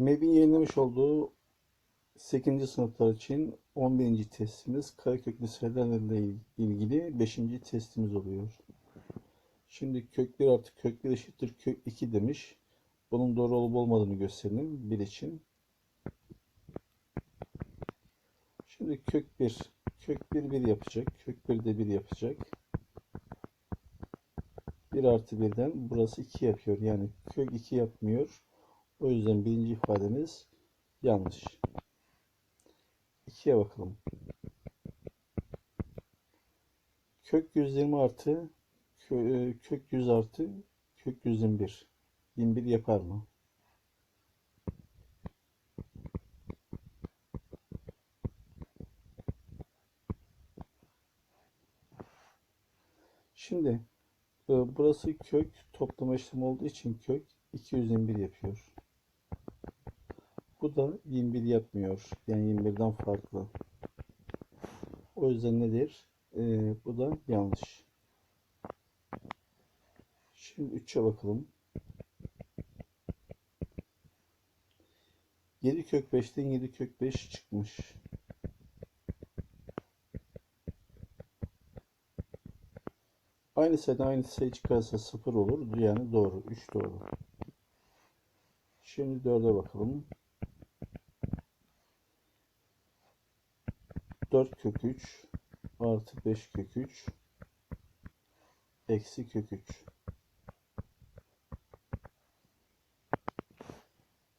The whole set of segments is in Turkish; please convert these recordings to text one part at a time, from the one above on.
MEB'in yayınlamış olduğu 8. sınıflar için 11. testimiz kareköklü sayılarla ilgili 5. testimiz oluyor. Şimdi kök 1 artı kök 1 eşittir kök 2 demiş. Bunun doğru olup olmadığını gösterelim 1 için. Şimdi kök 1 kök 1 1 yapacak. Kök 1 de 1 yapacak. 1 artı 1'den burası 2 yapıyor. Yani kök 2 yapmıyor. O yüzden birinci ifademiz yanlış. 2'ye bakalım. Kök 120 artı kö- kök 100 artı kök 121. 21 yapar mı? Şimdi e, burası kök toplama işlemi olduğu için kök 221 yapıyor. Bu da 21 yapmıyor. Yani 21'den farklı. O yüzden nedir? E, bu da yanlış. Şimdi 3'e bakalım. 7 kök 5'ten 7 kök 5 çıkmış. Aynı sayıdan aynı sayı çıkarsa 0 olur. Yani doğru. 3 doğru. Şimdi 4'e bakalım. 4 kök 3 artı 5 kök 3 eksi kök 3.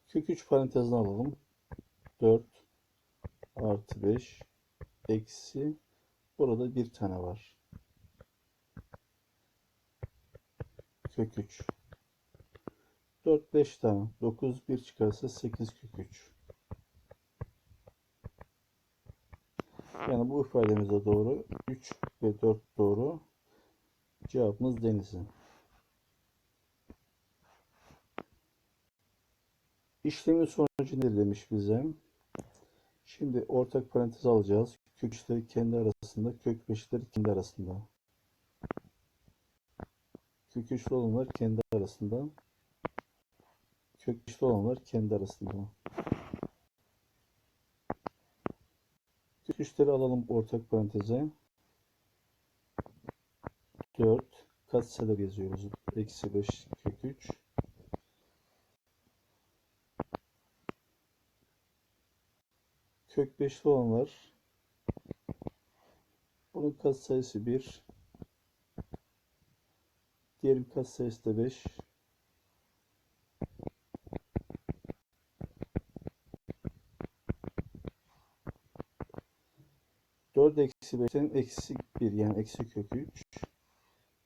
Kök 3 parantezine alalım. 4 artı 5 eksi burada bir tane var. Kök 3. 4 5 tane. 9 1 çıkarsa 8 kök 3. Yani bu ifademiz de doğru. 3 ve 4 doğru. Cevabımız denizli. İşlemin sonucu ne demiş bize? Şimdi ortak parantez alacağız. Kök üçleri kendi arasında, kök beşleri kendi arasında. Kök üçlü olanlar kendi arasında. Kök üçlü olanlar kendi arasında. Üçleri alalım ortak paranteze. 4 katsayılar yazıyoruz. Eksi 5 kök 3. Kök 5'li olanlar bunun katsayısı 1 diğerin katsayısı da 5 4 eksi 5'ten eksi 1 yani eksi kök 3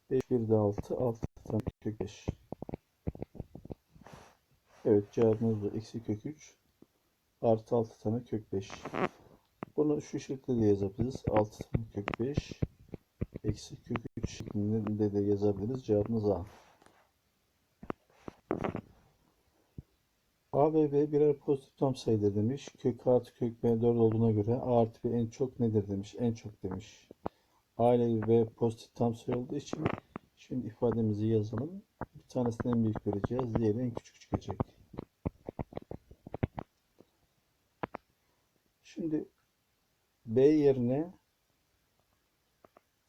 5 1 de 6 6 tane kök 5 Evet cevabımız bu eksi kök 3 artı 6 tane kök 5 bunu şu şekilde de yazabiliriz. 6 tane kök 5 eksi kök 3 şeklinde de yazabiliriz. Cevabımız A A ve B birer pozitif tam sayıdır demiş. Kök A artı kök B 4 olduğuna göre A artı B en çok nedir demiş. En çok demiş. A ile B pozitif tam sayı olduğu için şimdi ifademizi yazalım. Bir tanesini en büyük vereceğiz. Diğeri en küçük çıkacak. Şimdi B yerine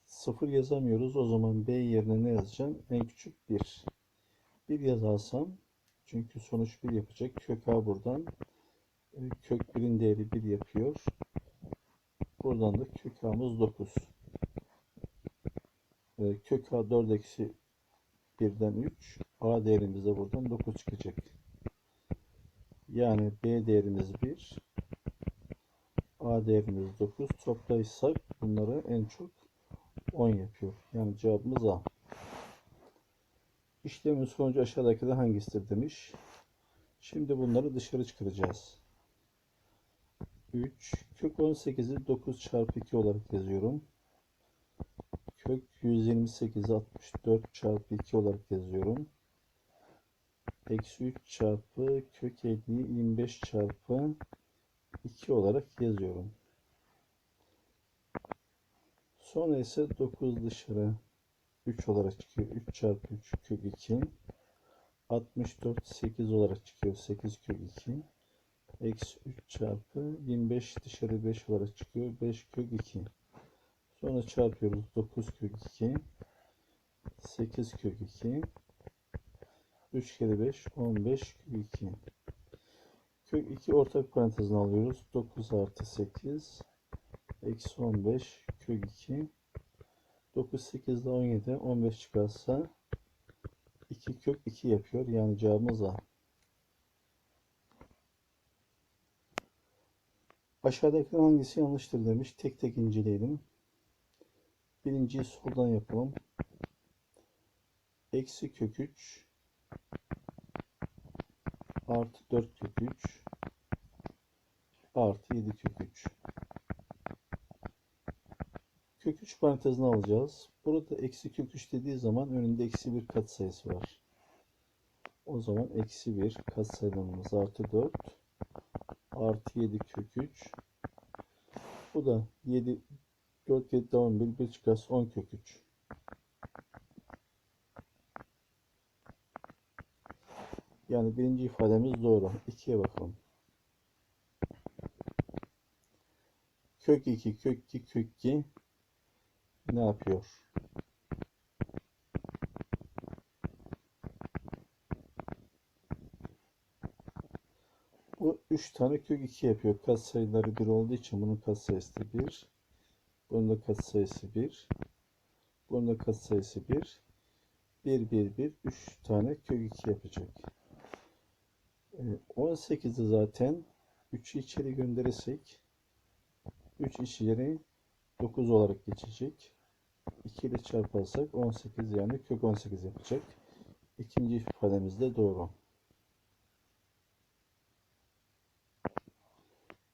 0 yazamıyoruz. O zaman B yerine ne yazacağım? En küçük 1. 1 yazarsam çünkü sonuç 1 yapacak. Kök A buradan. e, Kök 1'in değeri 1 yapıyor. Buradan da kök A'mız 9. E, Kök A 4 eksi 1'den 3. A değerimiz de buradan 9 çıkacak. Yani B değerimiz 1. A değerimiz 9. Toplayırsak bunları en çok 10 yapıyor. Yani cevabımız A. İşlemin sonucu aşağıdaki de hangisidir demiş. Şimdi bunları dışarı çıkaracağız. 3 kök 18'i 9 çarpı 2 olarak yazıyorum. Kök 128'i 64 çarpı 2 olarak yazıyorum. Eksi 3 çarpı kök 50'yi 25 çarpı 2 olarak yazıyorum. Sonra ise 9 dışarı 3 olarak çıkıyor. 3 çarpı 3 kök 2. 64 8 olarak çıkıyor. 8 kök 2. Eksi 3 çarpı 25 dışarı 5 olarak çıkıyor. 5 kök 2. Sonra çarpıyoruz. 9 kök 2. 8 kök 2. 3 kere 5 15 kök 2. Kök 2 ortak parantezine alıyoruz. 9 artı 8 eksi 15 kök 2. 9 8 ile 17 15 çıkarsa 2 kök 2 yapıyor. Yani cevabımız A. Aşağıdaki hangisi yanlıştır demiş. Tek tek inceleyelim. Birinciyi soldan yapalım. Eksi kök 3 artı 4 kök 3 artı 7 kök 3. Kök 3 parantezine alacağız. Burada eksi kök 3 dediği zaman önünde eksi 1 katsayısı var. O zaman eksi 1 katsayılarımız artı 4 artı 7 kök 3. Bu da 7 4 7 11 1 çıkarsa 10 kök 3. Yani birinci ifademiz doğru. 2'ye bakalım. Kök 2 kök 2 kök 2 ne yapıyor? Bu 3 tane kök 2 yapıyor. Katsayıları 1 olduğu için bunun katsayısı da 1. Bunun da katsayısı 1. Bunun da katsayısı 1. 1 1 1 3 tane kök 2 yapacak. 18'i zaten 3'ü içeri gönderirsek 3 içeri 9 olarak geçecek. 2 ile çarparsak 18 yani kök 18 yapacak. İkinci ifademiz de doğru.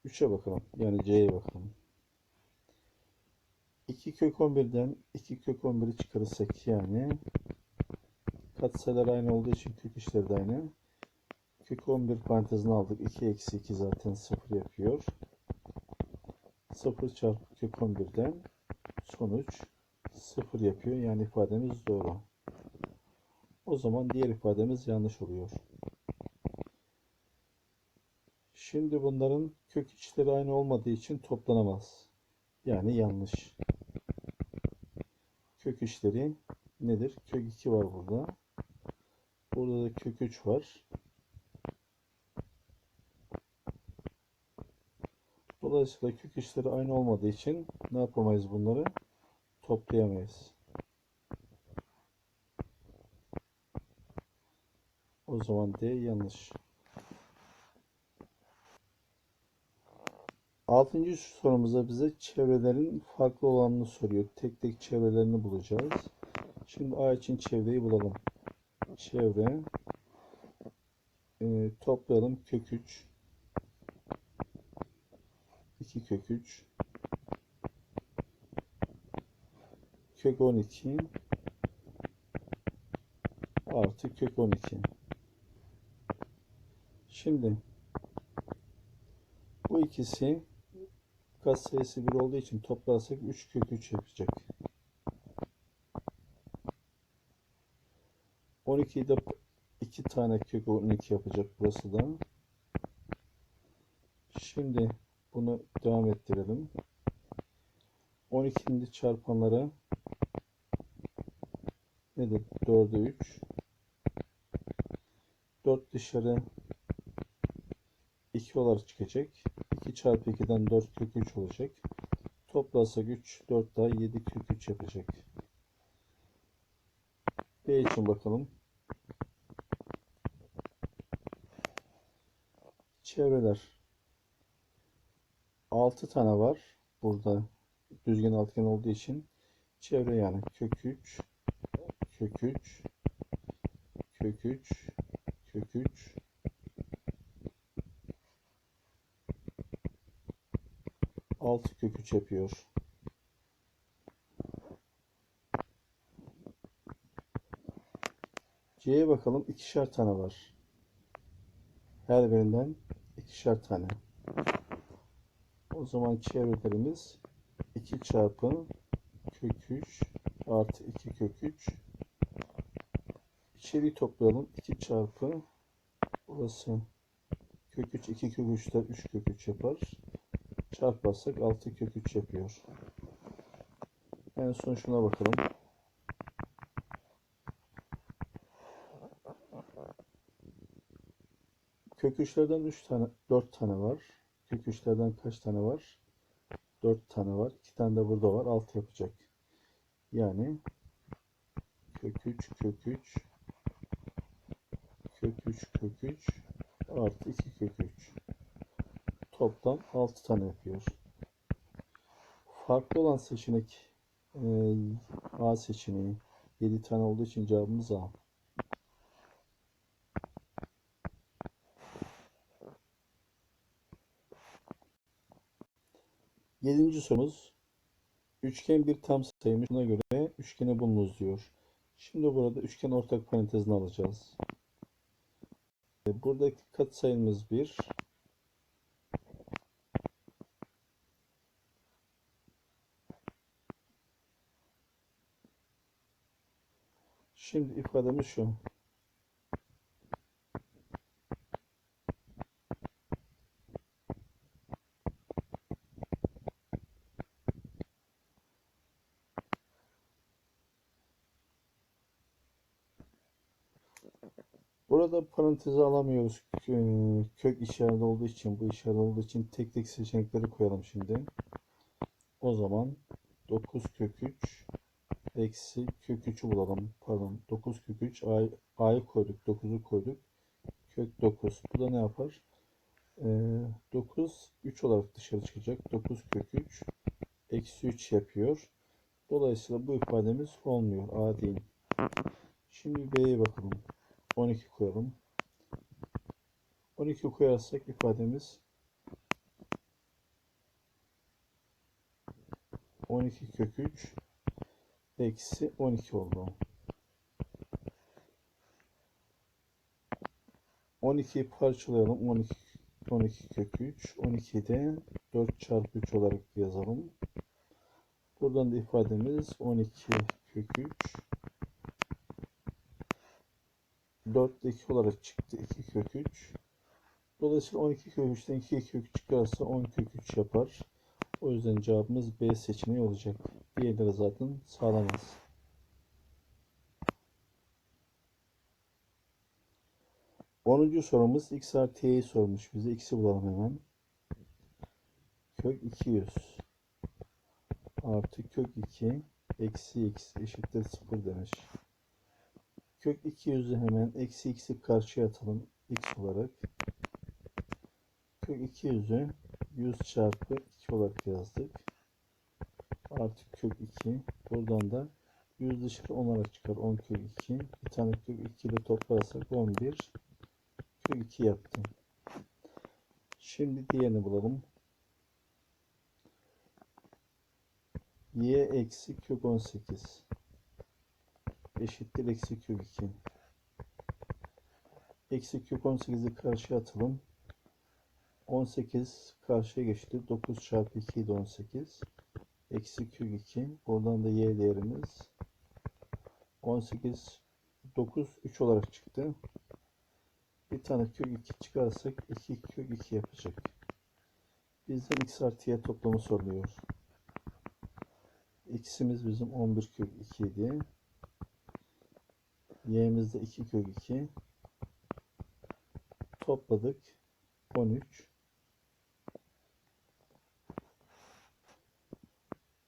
3'e bakalım. Yani C'ye bakalım. 2 kök 11'den 2 kök 11'i çıkarırsak yani katsayılar aynı olduğu için kök işleri de aynı. Kök 11 parantezine aldık. 2 eksi 2 zaten 0 yapıyor. 0 çarpı kök 11'den sonuç 0 yapıyor. Yani ifademiz doğru. O zaman diğer ifademiz yanlış oluyor. Şimdi bunların kök içleri aynı olmadığı için toplanamaz. Yani yanlış. Kök içleri nedir? Kök 2 var burada. Burada da kök 3 var. Dolayısıyla kök içleri aynı olmadığı için ne yapamayız bunları? Toplayamayız. O zaman D yanlış. Altıncı sorumuzda bize çevrelerin farklı olanını soruyor. Tek tek çevrelerini bulacağız. Şimdi A için çevreyi bulalım. Çevre e, toplayalım kök 3 2 kök 3 kök 12 artı kök 12 şimdi bu ikisi katsayısı 1 olduğu için toplarsak 3 kök 3 yapacak. 12'yi de 2 tane kök 12 yapacak burası da. Şimdi bunu devam ettirelim. 12'nin çarpanları nedir? 4'e 3. 4 dışarı 2 olarak çıkacak. 2 çarpı 2'den 4 kök 3 olacak. Toplasak 3, 4 daha 7 kök 3 yapacak. B için bakalım. Çevreler 6 tane var. Burada düzgün altıgen olduğu için çevre yani kök 3 kök 3 kök 3 kök 3 6 kök 3 yapıyor. C'ye bakalım. ikişer tane var. Her birinden ikişer tane. O zaman çevrelerimiz 2 çarpı kök 3 artı 2 kök 3 içeriği toplayalım 2 çarpı burası Kök 3 2 kök 3'ler 3 kök 3 yapar. Çarparsak 6 kök 3 yapıyor. En son şuna bakalım. Kök 3'lerden 3 tane 4 tane var. Kök 3'lerden kaç tane var? 4 tane var. 2 tane de burada var. 6 yapacak. Yani kök 3 kök 3 kök 3 kök 3 artı 2 kök 3 toplam 6 tane yapıyor. Farklı olan seçenek e, A seçeneği 7 tane olduğu için cevabımız A. Yedinci sorumuz üçgen bir tam sayıymış. Buna göre üçgeni bulunuz diyor. Şimdi burada üçgen ortak parantezini alacağız. E, Buradaki katsayımız 1. Şimdi ifademiz şu. Burada parantezi alamıyoruz. Kö- Kök işareti olduğu için, bu işaret olduğu için tek tek seçenekleri koyalım şimdi. O zaman 9 kök 3 eksi kök 3'ü bulalım. Pardon 9 kök 3 A- A'yı koyduk 9'u koyduk. Kök 9. Bu da ne yapar? Ee, 9 3 olarak dışarı çıkacak. 9 kök 3 eksi 3 yapıyor. Dolayısıyla bu ifademiz olmuyor. A değil. Şimdi B'ye bakalım. 12 koyalım. 12 koyarsak ifademiz 12 kök 3 eksi 12 oldu. 12'yi parçalayalım. 12 12 kök 3. 12'yi de 4 çarpı 3 olarak yazalım. Buradan da ifademiz 12 kök 3 4 ile 2 olarak çıktı. 2 kök 3. Dolayısıyla 12 kök 3'ten 2 kök 3 çıkarsa 10 kök 3 yapar. O yüzden cevabımız B seçeneği olacak. Diğerleri zaten sağlamaz. Onuncu sorumuz x artı y'yi sormuş bize. X'i bulalım hemen. Kök 200 artı kök 2 eksi x eşittir 0 demiş. Kök 200'ü hemen eksi x'i karşıya atalım. x olarak. Kök 200'ü 100 çarpı 2 olarak yazdık. Artı kök 2. Buradan da 100 dışarı 10 olarak çıkar. 10 kök 2. Bir tane kök 2 ile toplarsak 11 kök 2 yaptı. Şimdi diğerini bulalım. y eksi kök 18 eşittir eksi kök 2. Eksi kök 18'i karşıya atalım. 18 karşıya geçti. 9 çarpı 2 de 18. Eksi kök 2. Buradan da y değerimiz 18 9 3 olarak çıktı. Bir tane kök 2 çıkarsak 2 kök 2 yapacak. Bizden x artı y toplamı soruluyor. X'imiz bizim 11 kök 2 idi. Y'miz de 2 kök 2. Topladık. 13.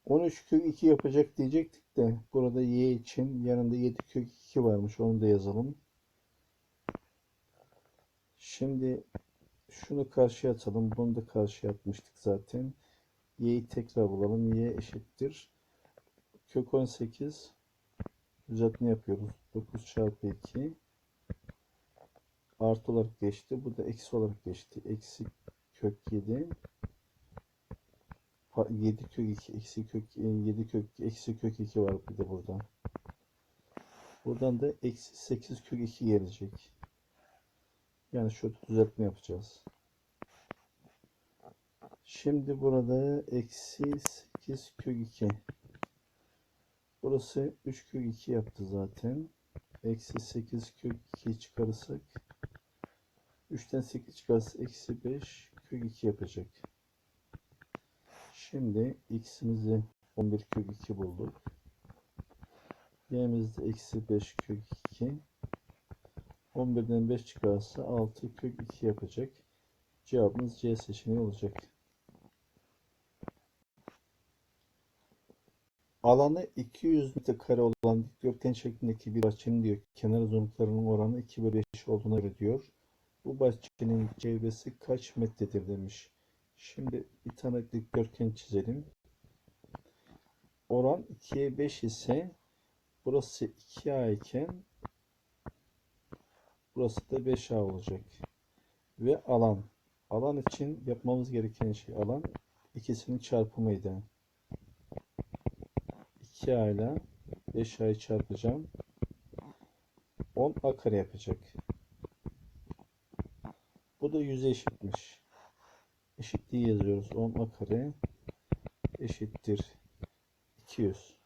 13 kök 2 yapacak diyecektik de burada y için yanında 7 kök 2 varmış. Onu da yazalım. Şimdi şunu karşıya atalım. Bunu da karşıya atmıştık zaten. y'yi tekrar bulalım. y eşittir. Kök 18 düzeltme yapıyoruz. 9 çarpı 2 artı olarak geçti. Bu da eksi olarak geçti. Eksi kök 7 7 kök 2 eksi kök 7 kök eksi kök 2 var bir de burada. Buradan da eksi 8 kök 2 gelecek. Yani şöyle düzeltme yapacağız. Şimdi burada eksi 8 kök 2. Burası 3 kök 2 yaptı zaten. Eksi 8 kök 2 çıkarırsak 3'ten 8 çıkarsa eksi 5 kök 2 yapacak. Şimdi x'imizi 11 kök 2 bulduk. Y'miz de eksi 5 kök 2. 11'den 5 çıkarsa 6 kök 2 yapacak. Cevabımız C seçeneği olacak. Alanı 200 metrekare olan dikdörtgen şeklindeki bir bahçenin diyor kenar uzunluklarının oranı 2 bölü 5 olduğuna göre diyor. Bu bahçenin çevresi kaç metredir demiş. Şimdi bir tane dikdörtgen çizelim. Oran 2'ye 5 ise burası 2A iken burası da 5A olacak. Ve alan. Alan için yapmamız gereken şey alan ikisinin çarpımıydı. 2A ile 5A'yı çarpacağım. 10 A kare yapacak. Bu da 100'e eşitmiş. Eşitliği yazıyoruz. 10 A kare eşittir 200.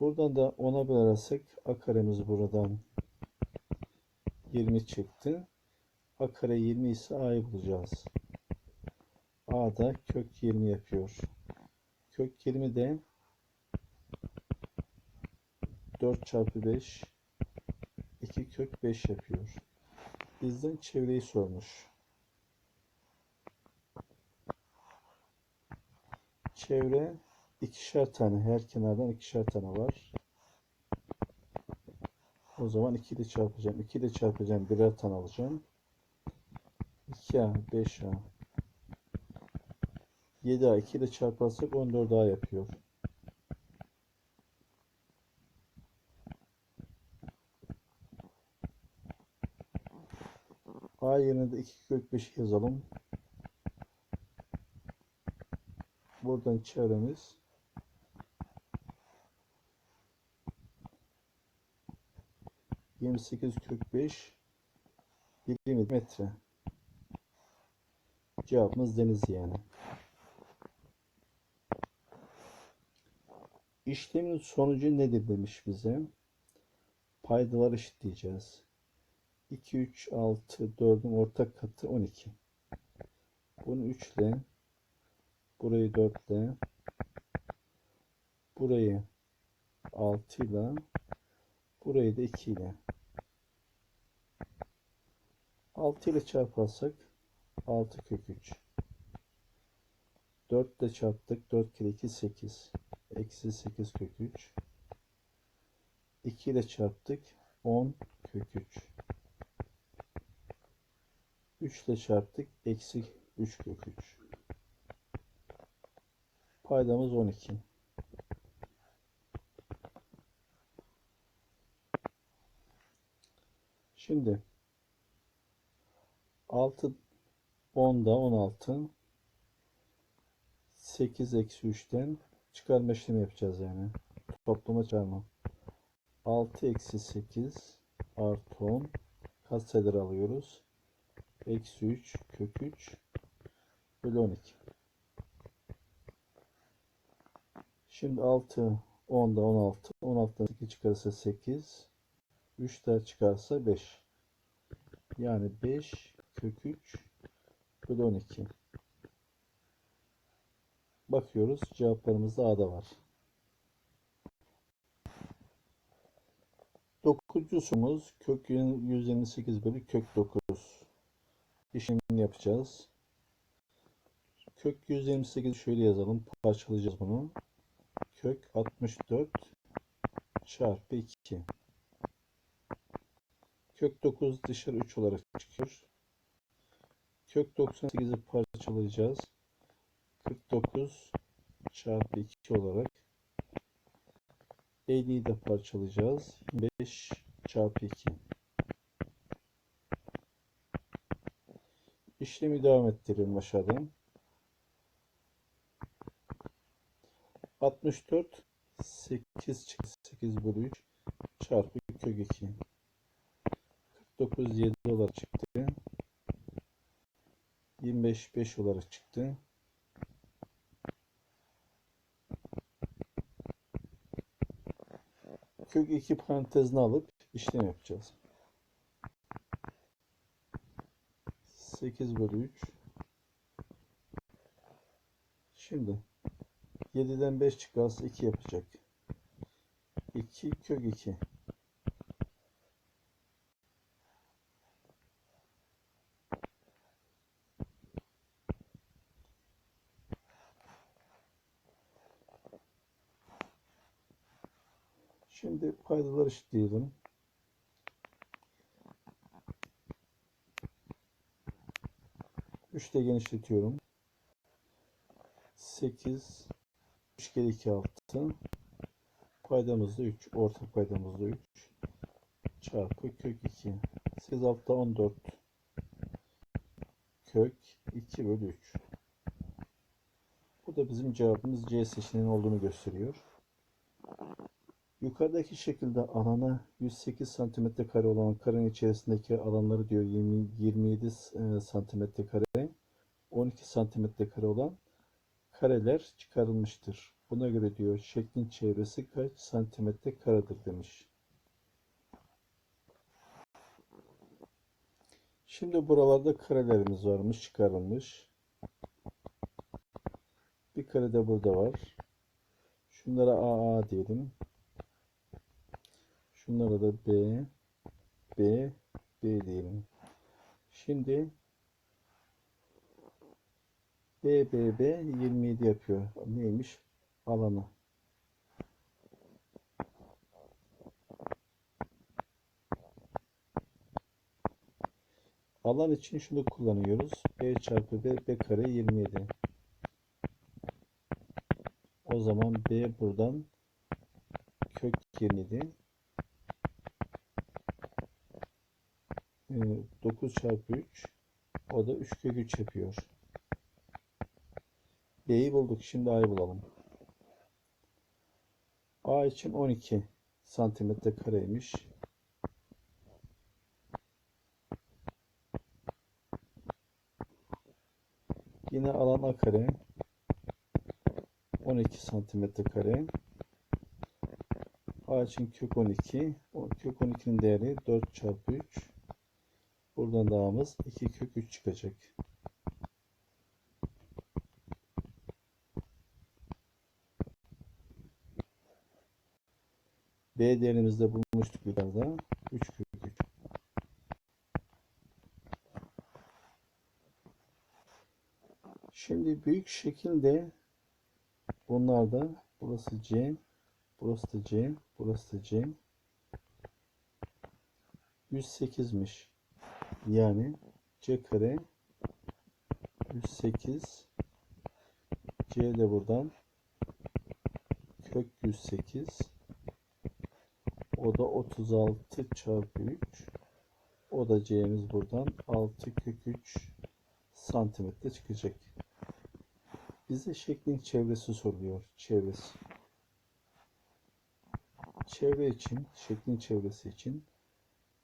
Buradan da 10'a bölersek A karemiz buradan 20 çıktı. A kare 20 ise A'yı bulacağız. A da kök 20 yapıyor. Kök 20 de 4 çarpı 5 2 kök 5 yapıyor. Bizden çevreyi sormuş. Çevre ikişer tane. Her kenardan ikişer tane var. O zaman 2 ile çarpacağım. 2 ile çarpacağım. Birer tane alacağım. 2A, 5A, 7A 2 ile çarparsak 14A yapıyor. A yerine de 2 kök 5 yazalım. Buradan çevremiz yirmi sekiz kök beş birim metre. Cevabımız deniz yani. İşlemin sonucu nedir demiş bize. Paydalar eşitleyeceğiz. 2, 3, 6, 4'ün ortak katı 12. Bunu 3 ile, burayı 4 ile, burayı 6 ile, burayı da 2 ile. 6 ile çarparsak 6 kök 3. 4 ile çarptık. 4 kere 2 8. Eksi 8 kök 3. 2 ile çarptık. 10 kök 3. 3 ile çarptık. Eksi 3 kök 3. Paydamız 12. Şimdi 6 10'da 16 8 eksi 3'ten çıkarma işlemi yapacağız yani. Toplama çarpma. 6 eksi 8 artı 10 katsayıları alıyoruz. Eksi 3 kök 3 bölü 12. Şimdi 6 10'da 16 16'dan 8 çıkarsa 8 3 daha çıkarsa 5 yani 5 kök 3 bölü 12 bakıyoruz cevaplarımızda A'da var. Dokuzuncu sorumuz kök 128 bölü kök 9 işlemini yapacağız. Kök 128 şöyle yazalım. Parçalayacağız bunu. Kök 64 çarpı 2. Kök 9 dışarı 3 olarak çıkıyor. Kök 98'i parçalayacağız. 49 çarpı 2 olarak 50'yi de parçalayacağız. 5 çarpı 2. İşlemi devam ettirelim aşağıdan. 64 8 çıktı. 8 bölü 3 çarpı kök 2. 49 7 olarak çıktı. 25 5 olarak çıktı. Kök 2 parantezine alıp işlem yapacağız. 8 bölü 3 Şimdi 7'den 5 çıkarsa 2 yapacak. 2 kök 2 Şimdi paydaları eşitleyelim. Üçte genişletiyorum. 8 3 kere 2 6 paydamız da 3 ortak paydamız da 3 çarpı kök 2 8 altta 14 kök 2 bölü 3 bu da bizim cevabımız C seçeneğinin olduğunu gösteriyor. Yukarıdaki şekilde alana 108 santimetre kare olan karenin içerisindeki alanları diyor 20, 27 e, santimetre kare 12 santimetre kare olan kareler çıkarılmıştır. Buna göre diyor şeklin çevresi kaç santimetre karedir demiş. Şimdi buralarda karelerimiz varmış çıkarılmış. Bir kare de burada var. Şunlara AA diyelim. Şunlara da B, B, B diyelim. Şimdi B, B, B 27 yapıyor. Neymiş? Alanı. Alan için şunu kullanıyoruz. B çarpı B, B kare 27. O zaman B buradan kök 27 9 çarpı 3 o da 3 kök 3 yapıyor. B'yi bulduk. Şimdi A'yı bulalım. A için 12 santimetre kareymiş. Yine alan A kare 12 santimetre kare. A için kök 12. O kök 12'nin değeri 4 çarpı 3. Buradan dağımız 2 kök 3 çıkacak. B değerimizde bulmuştuk yukarıda. 3 kök 3. Şimdi büyük şekilde bunlarda burası C, burası da C, burası da C. 108'miş. Yani C kare 108 C de buradan kök 108 o da 36 çarpı 3 o da C'miz buradan 6 kök 3 santimetre çıkacak. Bize şeklin çevresi soruluyor. Çevresi. Çevre için, şeklin çevresi için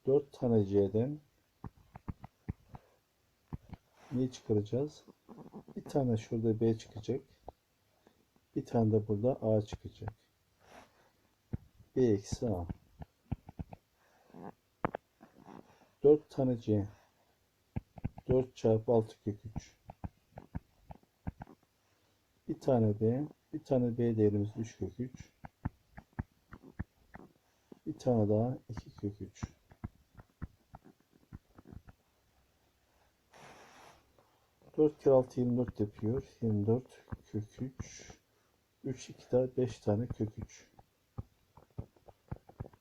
4 tane C'den ne çıkaracağız? Bir tane şurada B çıkacak. Bir tane de burada A çıkacak. B eksi A. 4 tane C. 4 çarpı 6 kök 3. Bir tane B. Bir tane B değerimiz 3 kök 3. Bir tane daha 2 kök 3. 4 kere 6 24 yapıyor. 24 kök 3. 3 2 daha 5 tane kök 3.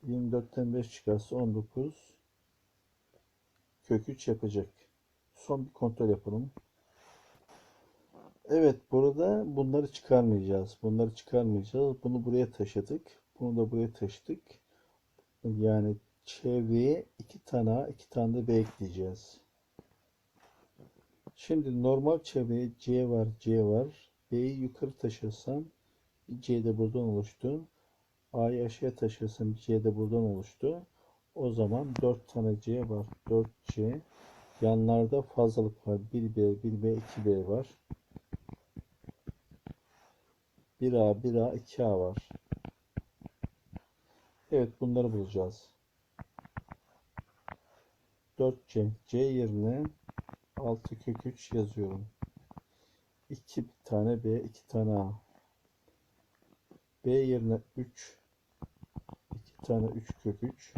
24'ten 5 çıkarsa 19 kök 3 yapacak. Son bir kontrol yapalım. Evet burada bunları çıkarmayacağız. Bunları çıkarmayacağız. Bunu buraya taşıdık. Bunu da buraya taşıdık. Yani çevreye 2 tane A, 2 tane de B ekleyeceğiz. Şimdi normal çevreye C var, C var. B'yi yukarı taşırsam C de buradan oluştu. A'yı aşağıya taşırsam C de buradan oluştu. O zaman 4 tane C var. 4C. Yanlarda fazlalık var. 1B, 1B, 2B var. 1A, 1A, 2A var. Evet bunları bulacağız. 4C. C yerine 6 kök 3 yazıyorum. 2 tane B, 2 tane A. B yerine 3 2 tane 3 kök 3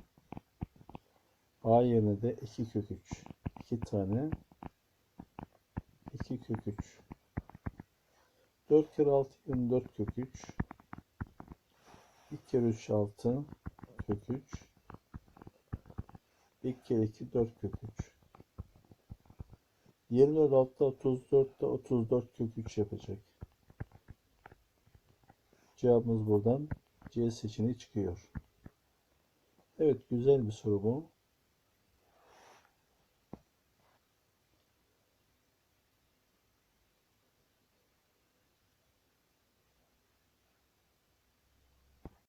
A yerine de 2 kök 3 2 tane 2 kök 3 4 kere 6 24 kök 3 2 kere 3 6 kök 3 2 kere 2 4 kök 3 24 altta 34 de 34 kök 3 yapacak. Cevabımız buradan C seçeneği çıkıyor. Evet güzel bir soru bu.